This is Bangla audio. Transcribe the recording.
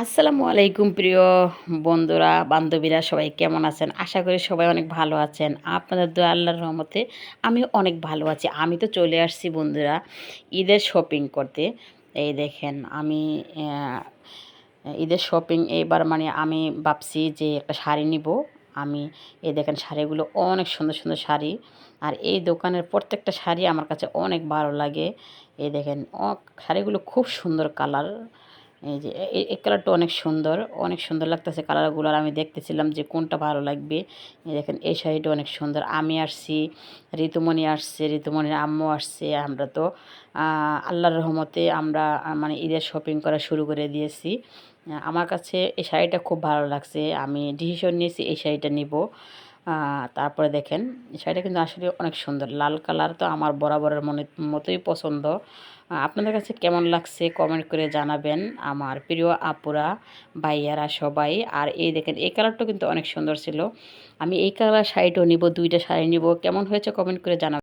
আসসালামু আলাইকুম প্রিয় বন্ধুরা, বান্ধবীরা, সবাই কেমন আছেন? আশা করি সবাই অনেক ভালো আছেন। আপনাদের দোয়া আল্লাহর রহমতে আমি অনেক ভালো আছি। আমি তো চলে আসছি বন্ধুরা, ঈদের শপিং করতে। এই দেখেন, আমি ঈদের শপিং এবার মানে আমি ভাবছি যে একটা শাড়ি নিব। আমি, এই দেখেন শাড়িগুলো অনেক সুন্দর সুন্দর শাড়ি। আর এই দোকানের প্রত্যেকটা শাড়ি আমার কাছে অনেক ভালো লাগে। এই দেখেন শাড়িগুলো খুব সুন্দর কালার এই যে এই কালারটা অনেক সুন্দর অনেক সুন্দর লাগতেছে কালারগুলো আর আমি দেখতেছিলাম যে কোনটা ভালো লাগবে। দেখেন, এই শাড়িটা অনেক সুন্দর। আমি আসছি, ঋতুমণি আসছে, ঋতুমণির আম্মু আসছে, আমরা তো আল্লাহর রহমতে আমরা মানে ঈদের শপিং করা শুরু করে দিয়েছি। আমার কাছে এই শাড়িটা খুব ভালো লাগছে। আমি ডিসিশন নিয়েছি এই শাড়িটা নিব। তারপরে দেখেন, শাড়িটা কিন্তু আসলে অনেক সুন্দর। লাল কালার তো আমার বরাবরের মনে, মতোই পছন্দ। আপনাদের কাছে কেমন লাগছে কমেন্ট করে জানাবেন আমার প্রিয় আপুরা, ভাইয়ারা সবাই। আর এই দেখেন, এই কালারটা কিন্তু অনেক সুন্দর ছিল। আমি এই কালার শাড়িটাও নিব, দুইটা শাড়ি নিব। কেমন হয়েছে কমেন্ট করে জানাবেন।